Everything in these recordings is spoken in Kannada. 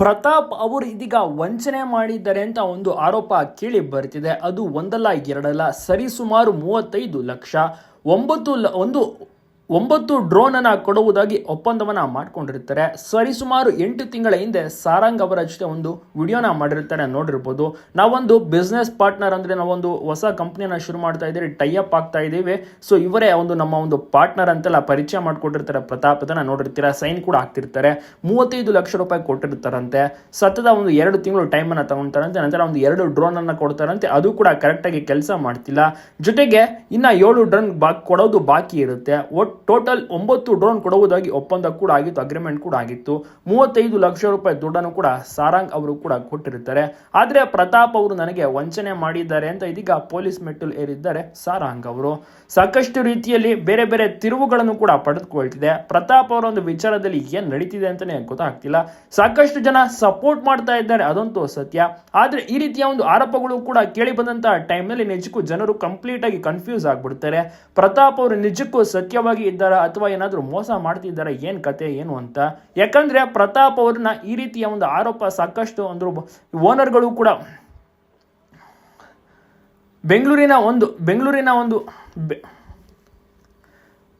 ಪ್ರತಾಪ್ ಅವರು ಇದೀಗ ವಂಚನೆ ಮಾಡಿದ್ದಾರೆ ಅಂತ ಒಂದು ಆರೋಪ ಕೇಳಿ ಬರ್ತಿದೆ. ಅದು ಒಂದಲ್ಲ, ಎರಡಲ್ಲ, ಸರಿಸುಮಾರು ಮೂವತ್ತೈದು ಲಕ್ಷ, ಒಂಬತ್ತು ಒಂದು ಒಂಬತ್ತು ಡ್ರೋನ್ ಅನ್ನ ಕೊಡುವುದಾಗಿ ಒಪ್ಪಂದವನ್ನ ಮಾಡಿಕೊಂಡಿರ್ತಾರೆ. ಸರಿಸುಮಾರು ಎಂಟು ತಿಂಗಳ ಹಿಂದೆ ಸಾರಂಗ್ ಅವರ ಜೊತೆ ಒಂದು ವಿಡಿಯೋನ ಮಾಡಿರ್ತಾರೆ ನೋಡಿರ್ಬೋದು. ನಾವೊಂದು ಬಿಸ್ನೆಸ್ ಪಾರ್ಟ್ನರ್ ಅಂದ್ರೆ ನಾವೊಂದು ಹೊಸ ಕಂಪ್ನಿಯನ್ನ ಶುರು ಮಾಡ್ತಾ ಇದ್ದೀವಿ, ಟೈ ಅಪ್ ಆಗ್ತಾ ಇದ್ದೀವಿ. ಸೊ, ಇವರೇ ಒಂದು ನಮ್ಮ ಒಂದು ಪಾರ್ಟ್ನರ್ ಅಂತೆಲ್ಲ ಪರಿಚಯ ಮಾಡಿಕೊಟ್ಟಿರ್ತಾರೆ ಪ್ರತಾಪ್ ನೋಡಿರ್ತೀರ? ನೋಡಿರ್ತೀರಾ ಸೈನ್ ಕೂಡ ಹಾಕ್ತಿರ್ತಾರೆ. ಮೂವತ್ತೈದು ಲಕ್ಷ ರೂಪಾಯಿ ಕೊಟ್ಟಿರ್ತಾರಂತೆ. ಸತತ ಒಂದು ಎರಡು ತಿಂಗಳು ಟೈಮನ್ನು ಅನ್ನ ತಗೊಂತಾರಂತೆ, ನಂತರ ಒಂದು ಎರಡು ಡ್ರೋನ್ ಅನ್ನ ಕೊಡ್ತಾರಂತೆ. ಅದು ಕೂಡ ಕರೆಕ್ಟಾಗಿ ಕೆಲಸ ಮಾಡ್ತಿಲ್ಲ. ಜೊತೆಗೆ ಇನ್ನ ಏಳು ಡ್ರೋನ್ ಬಾ ಕೊಡೋದು ಬಾಕಿ ಇರುತ್ತೆ. ಒಟ್ ಟೋಟಲ್ ಒಂಬತ್ತು ಡ್ರೋನ್ ಕೊಡುವುದಾಗಿ ಒಪ್ಪಂದ ಕೂಡ ಆಗಿತ್ತು ಅಗ್ರಿಮೆಂಟ್ ಕೂಡ ಆಗಿತ್ತು. ಮೂವತ್ತೈದು ಲಕ್ಷ ರೂಪಾಯಿ ದುಡ್ಡನ್ನು ಕೂಡ ಸಾರಾಂಗ್ ಅವರು ಕೂಡ ಕೊಟ್ಟಿರ್ತಾರೆ ಆದರೆ ಪ್ರತಾಪ್ ಅವರು ನನಗೆ ವಂಚನೆ ಮಾಡಿದ್ದಾರೆ ಅಂತ ಇದೀಗ ಪೊಲೀಸ್ ಮೆಟ್ಟಲು ಏರಿದ್ದಾರೆ ಸಾರಾಂಗ್ ಅವರು. ಸಾಕಷ್ಟು ರೀತಿಯಲ್ಲಿ ಬೇರೆ ಬೇರೆ ತಿರುವುಗಳನ್ನು ಕೂಡ ಪಡೆದುಕೊಳ್ತಿದೆ. ಪ್ರತಾಪ್ ಅವರ ಒಂದು ವಿಚಾರದಲ್ಲಿ ಏನು ನಡೀತಿದೆ ಅಂತಾನೆ ಗೊತ್ತಾಗ್ತಿಲ್ಲ. ಸಾಕಷ್ಟು ಜನ ಸಪೋರ್ಟ್ ಮಾಡ್ತಾ ಇದ್ದಾರೆ, ಅದಂತೂ ಸತ್ಯ. ಆದರೆ ಈ ರೀತಿಯ ಒಂದು ಆರೋಪಗಳು ಕೂಡ ಕೇಳಿ ಬಂದಂತ ಟೈಮ್ನಲ್ಲಿ ನಿಜಕ್ಕೂ ಜನರು ಕಂಪ್ಲೀಟ್ ಆಗಿ ಕನ್ಫ್ಯೂಸ್ ಆಗ್ಬಿಡ್ತಾರೆ. ಪ್ರತಾಪ್ ಅವರು ನಿಜಕ್ಕೂ ಸತ್ಯವಾಗಿ ಇದ್ದಾರಾ ಅಥವಾ ಏನಾದರೂ ಮೋಸ ಮಾಡ್ತಿದ್ದಾರಾ, ಏನ್ ಕತೆ, ಏನು ಅಂತ. ಯಾಕಂದ್ರೆ ಪ್ರತಾಪ್ ಅವ್ರನ್ನ ಈ ರೀತಿಯ ಒಂದು ಆರೋಪ ಸಾಕಷ್ಟು ಅಂದ್ರು ಓನರ್ಗಳು ಕೂಡ ಬೆಂಗಳೂರಿನ ಒಂದು ಬೆಂಗಳೂರಿನ ಒಂದು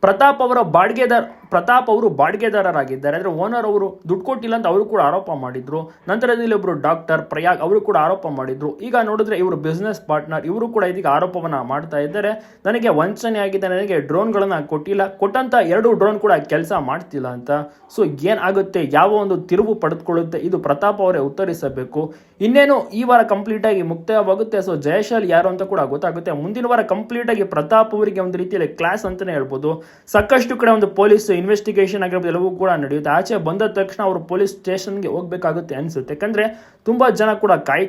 ಪ್ರತಾಪ್ ಅವರ ಬಾಡಿಗೆದಾರ ಪ್ರತಾಪ್ ಅವರು ಬಾಡಿಗೆದಾರರಾಗಿದ್ದಾರೆ. ಅಂದರೆ ಓನರ್ ಅವರು ದುಡ್ಡು ಕೊಟ್ಟಿಲ್ಲ ಅಂತ ಅವರು ಕೂಡ ಆರೋಪ ಮಾಡಿದ್ರು. ನಂತರದಲ್ಲಿ ಒಬ್ಬರು ಡಾಕ್ಟರ್ ಪ್ರಯಾಗ್ ಅವರು ಕೂಡ ಆರೋಪ ಮಾಡಿದ್ರು. ಈಗ ನೋಡಿದ್ರೆ ಇವರು ಬಿಸ್ನೆಸ್ ಪಾರ್ಟ್ನರ್ ಇವರು ಕೂಡ ಇದೀಗ ಆರೋಪವನ್ನ ಮಾಡ್ತಾ ಇದ್ದಾರೆ. ನನಗೆ ವಂಚನೆ ಆಗಿದೆ, ನನಗೆ ಡ್ರೋನ್ಗಳನ್ನು ಕೊಟ್ಟಿಲ್ಲ. ಕೊಟ್ಟಂತ ಎರಡು ಡ್ರೋನ್ ಕೂಡ ಕೆಲಸ ಮಾಡ್ತಿಲ್ಲ ಅಂತ. ಸೊ ಏನಾಗುತ್ತೆ ಯಾವ ಒಂದು ತಿರುವು ಪಡೆದುಕೊಳ್ಳುತ್ತೆ? ಇದು ಪ್ರತಾಪ್ ಅವರೇ ಉತ್ತರಿಸಬೇಕು. ಇನ್ನೇನು ಈ ವಾರ ಕಂಪ್ಲೀಟ್ ಆಗಿ ಮುಕ್ತಾಯವಾಗುತ್ತೆ? ಸೊ ಜಯಶಾಲ್ ಯಾರು ಅಂತ ಕೂಡ ಗೊತ್ತಾಗುತ್ತೆ. ಮುಂದಿನ ವಾರ ಕಂಪ್ಲೀಟ್ ಆಗಿ ಪ್ರತಾಪ್ ಅವರಿಗೆ ಒಂದು ರೀತಿಯಲ್ಲಿ ಕ್ಲಾಸ್ ಅಂತಾನೆ ಹೇಳ್ಬೋದು. ಸಾಕಷ್ಟು ಕಡೆ ಒಂದು ಪೊಲೀಸ್ ಇನ್ವೆಸ್ಟಿಗೇಷನ್ ಆಗಿರ್ಬೋದು, ಎಲ್ಲವೂ ಕೂಡ ನಡೆಯುತ್ತೆ. ಆಚೆ ಬಂದ ತಕ್ಷಣ ಅವರು ಪೊಲೀಸ್ ಸ್ಟೇಷನ್ಗೆ ಹೋಗ್ಬೇಕಾಗುತ್ತೆ ಅನ್ಸುತ್ತೆ. ಯಾಕಂದರೆ ತುಂಬಾ ಜನ ಕೂಡ ಕಾಯ್ತಾ